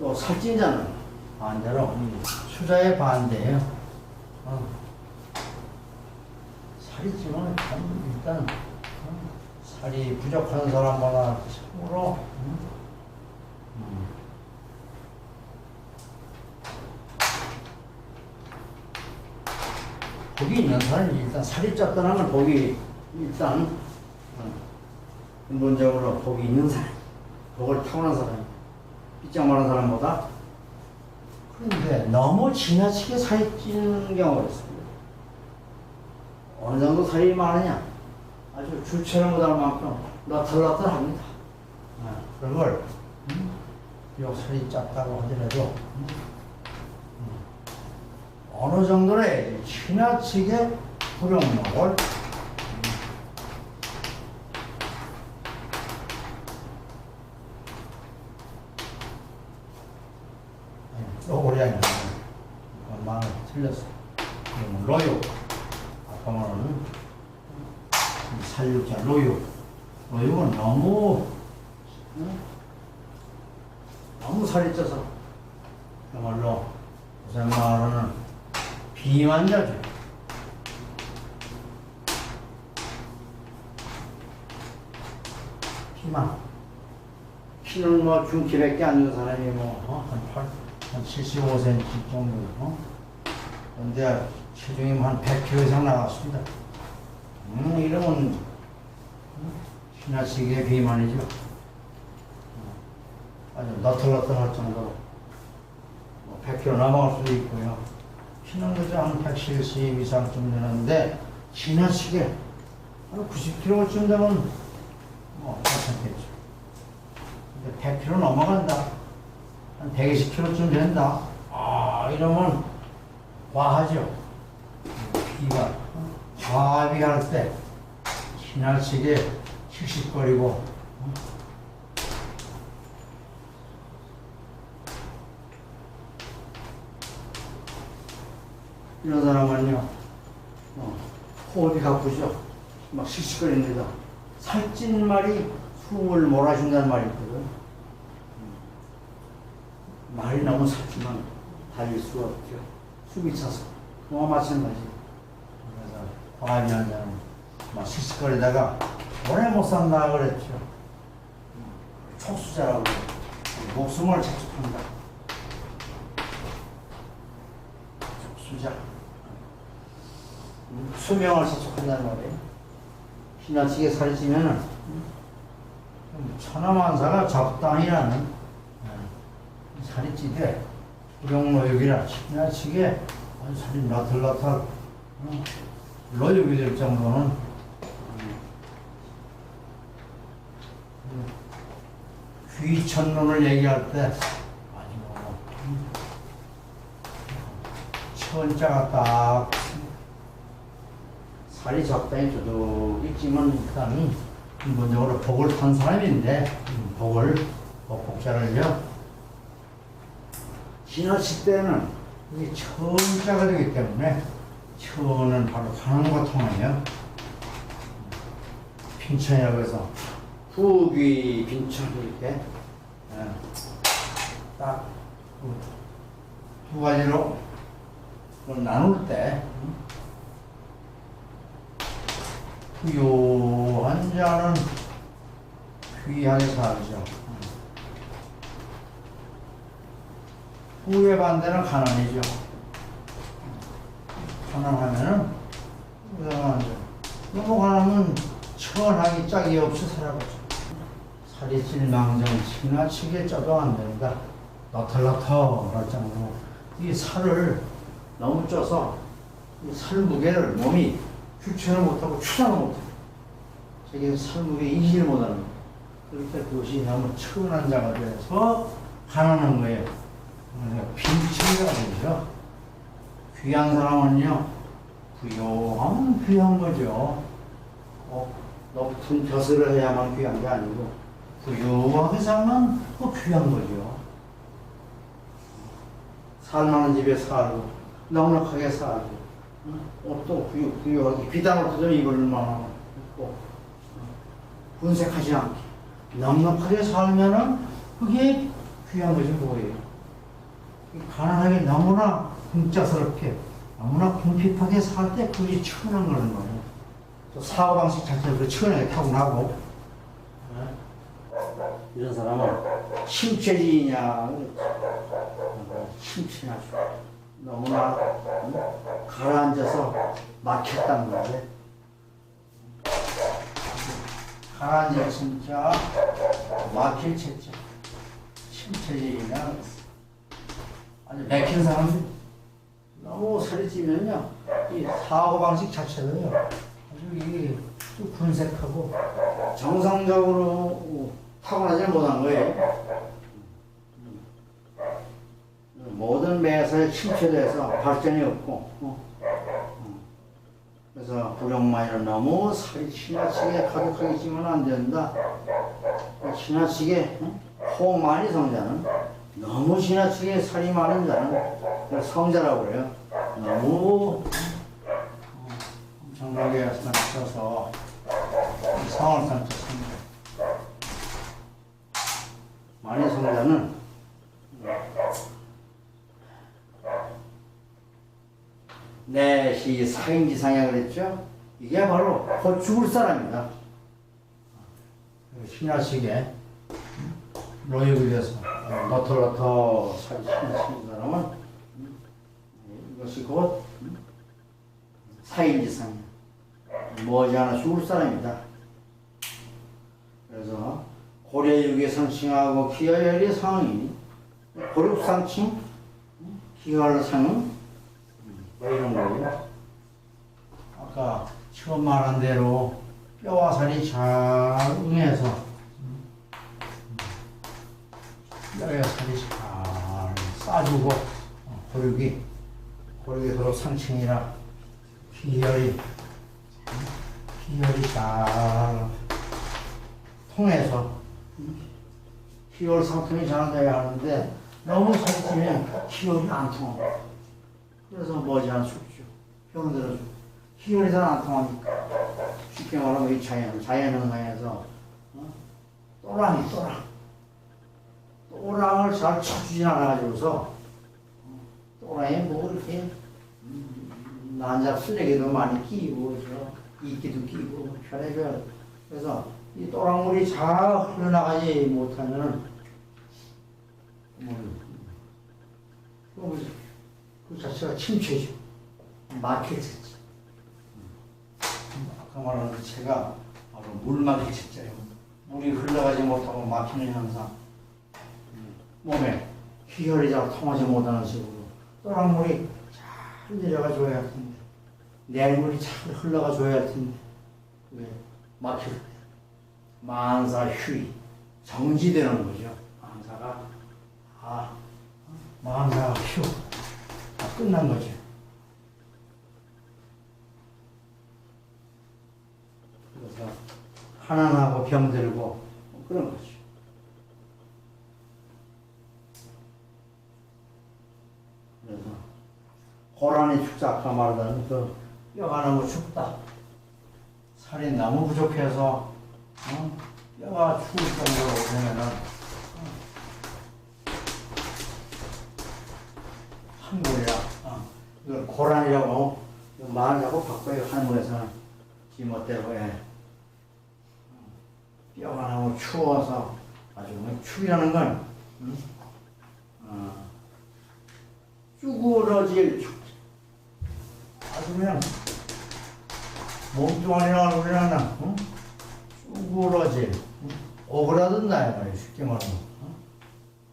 또 살찐자는 반대로 수자의 반대예요. 어. 살이 찌면 참 일단 어, 살이 부족한 사람마다 참으로 음, 음. 복이 있는 사람이 일단 살이 쪘다 하면 복이 일단 어, 근본적으로 복이 있는 사람, 복을 타고난 사람, 삐쩍 마른 사람보다 그런데 너무 지나치게 살이 찌는 경우가 있습니다. 어느 정도 살이 많으냐? 아주 줄처럼 못할 만큼 너털너털합니다. 아, 그런 걸 음, 비록 살이 작다고 하더라도 음, 음, 어느 정도의 지나치게 부령목을 오리 아니 마음이 틀렸어. 이건 로요. 아까 말하는 살육자 로요. 로요는 너무 응? 너무 살이 쪄서 그야말로 요새 말하는 비만자죠. 비만. 키는 뭐 중키밖에 안 되는 사람이 뭐, 어? 한 8, 한 75cm 정도, 어? 근데 체중이 한 100kg 이상 나갔습니다. 음, 이러면, 음, 지나치게 비만이죠. 어, 아주 너털너털할 정도로. 뭐 100kg 넘어갈 수도 있고요. 그저 한170 이상쯤 되는데, 지나치게 한 90kg쯤 되면 뭐 괜찮겠죠. 근데 100kg 넘어간다. 한 120kg쯤 된다. 아, 이러면 과하죠. 비가 과비 할 때 지나치게 씩씩거리고 어? 이런 사람은요, 어, 호흡이 가쁘죠. 막 씩씩거립니다. 살찐 말이 숨을 몰아준다는 말이 있거든. 음. 말이 너무 살찌면 달릴 수가 없죠. 숨이 차서. 그와 마찬가지. 그래서 과음이 한자는 막 씩씩거리다가 오래 못 산다 그랬죠. 음. 촉수자라고 목숨을 자축한다. 촉수자. 음, 수명을 자축한다는 말이에요. 지나치게 살이 찌면은 천하만사가 적당이라는 예, 살이 찌되 불용노역이라 지나치게 아주 살이 나틀나틀 어, 노역이 될 정도는 귀천론을 얘기할 때 아주 음, 천자가 딱 살이 적당히 두둑 있지만 일단 기본적으로 복을 탄 사람인데 음, 복을 복복자를요 지나칠 때는 이게 천자가 되기 때문에 천은 바로 가는과 통하며 빈천이라고 해서 후귀 빈천 이렇게 예, 딱두 가지로 나눌 때 부요한 자는 귀하게 살죠. 후의 반대는 가난이죠. 가난하면은 우상한 자. 너무 가난하면 천하기 짝이 없이 살아가죠. 살이 찔망정 지나치게 쪄도 안 된다. 너털너털 할 정도로 이 살을 너무 쪄서 이 살 무게를 몸이 휴천을 못하고 추장을 못해요. 자기 살 무게 인식을 못하는 거예요. 그러니까 그것이 너무 천한 자가 돼서 가난한 거예요. 빈천자가 되죠. 귀한 사람은요, 부요하면 귀한 거죠. 꼭 높은 벼슬을 해야만 귀한 게 아니고, 부유하게 살면 그 귀한 거죠. 살만한 집에 살고, 넉넉하게 살고, 옷도 부유, 부유하게 비단 옷도 좀 입을 만한 고 분색하지 않게 넉넉하게 살면은 그게 귀한 것이 뭐예요? 가난하게 너무나 공짜스럽게 너무나 궁핍하게 살 때 그게 천한 거는 거예요. 또 사고방식 자체가 그 천하게 타고나고 이런 사람은 침체지냐 침체하죠. 너무나 응? 가라앉아서 막혔다는 거지. 가라앉아 진짜 막힐 채자 침체지냐 아주 맥힌 사람들 너무 살이 찌면요 이 사고 방식 자체도요 아주 이게 좀 분색하고 정상적으로 타고나지 못한 거예요. 모든 매사에 침체돼서 발전이 없고, 어. 어. 그래서 부정만이는 너무 살이 지나치게 가득하게 찌면 안 된다. 지나치게 어? 호흡 많이 성자는 너무 지나치게 살이 많은 자는 성자라고 그래요. 너무 어, 엄청나게 삼켜서 상을 삼켰습니다. 많이 성자는 내시 사행지상이라 그랬죠? 이게 바로 곧 죽을 사람이다. 신하식에 노역이 돼서 너털너터 신하신 사람은 이것이 곧 사행지상이야. 머지않아 죽을 사람이다. 그래서 고려육에 상칭하고 기하열의 상이 고륙상칭 기하열상은 뭐 이런 거예요. 아까 처음 말한 대로 뼈와 살이 잘 응해서 어, 고육이 고육이 서로 상칭이라 기혈이 기혈이 잘 통해서 희열 상통이 잘 돼야 하는데 너무 살찌면 희열이 안 통합니다. 그래서 머지않아 죽죠. 병들어 죽고. 희열이 잘 안 통하니까. 쉽게 말하면 이 자연, 자연현상에서 어? 또랑이 또랑. 또랑을 잘 쳐주진 않아가지고서 어? 또랑에 뭐 이렇게 음, 난잡 쓰레기도 많이 끼고 저 이끼도 끼고 별의별 그래서 이 또랑물이 잘 흘러나가지 못하면은 음, 그, 그 자체가 침체죠. 막힐체죠. 아까 말한 그 체가 바로 물 막힐 체자예요. 물이 흘러가지 못하고 막히는 현상. 음, 몸에 희혈이 잘 통하지 못하는 식으로 또랑물이 잘 내려가 줘야 할 텐데 내물이 잘 흘러가 줘야 할 텐데 왜 막힐 때 만사 휴이 정지되는 거죠. 만사가 아 만사가 휴 다 끝난 거죠. 그래서 하나하고 병들고 뭐 그런 거죠. 그래서 고란이 축사 아까 말하던 그 뼈가 너무 춥다. 살이 너무 부족해서 어? 뼈가 추울 정도로 되면은 어? 한골이라 어. 이걸 고란이라고 말하고 바꿔요 한국에서는 지멋대로 예. 뼈가 너무 추워서 아주 그냥 추위라는 건 음? 어, 쭈그러질 축 아주 그냥 몸뚱아리나 우리나라 응? 쭈그러질 응? 오그라든다 말이야 쉽게 말하면 어?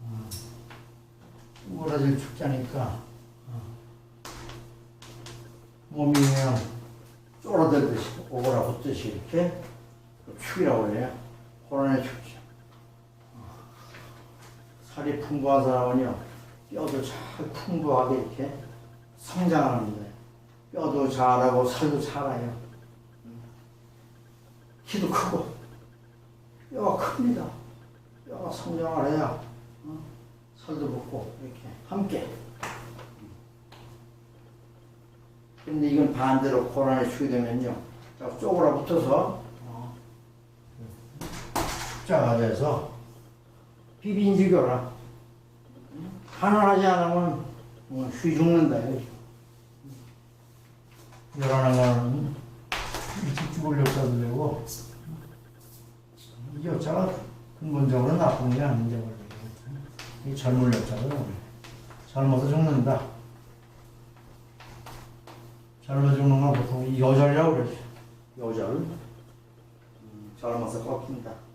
어. 쭈그러질 축자니까 어. 몸이 그냥 쫄아들듯이 오그라 붙듯이 이렇게 그 축이라고 그래요 호란의 어. 살이 풍부한 사람은요 뼈도 잘 풍부하게 이렇게 성장하는데 뼈도 자라고 살도 자라요. 키도 크고 뼈가 큽니다. 뼈가 성장을 해야 어? 살도 붙고 이렇게 함께. 근데 이건 반대로 고란에 축이 되면요. 자, 쪼그라 붙어서 어, 축자가 돼서 비빈지겨라. 환원하지 않으면 어, 휘 죽는다. 열하는 거는 일찍 죽을 역사도 되고 이 역사가 근본적으로 나쁜 게 아닌데 원래 이 젊은 원래 젊어서 죽는다. 젊어 죽는 건 보통 이 여절이라고 그러죠. 여절. 음, 젊어서 꺾인다.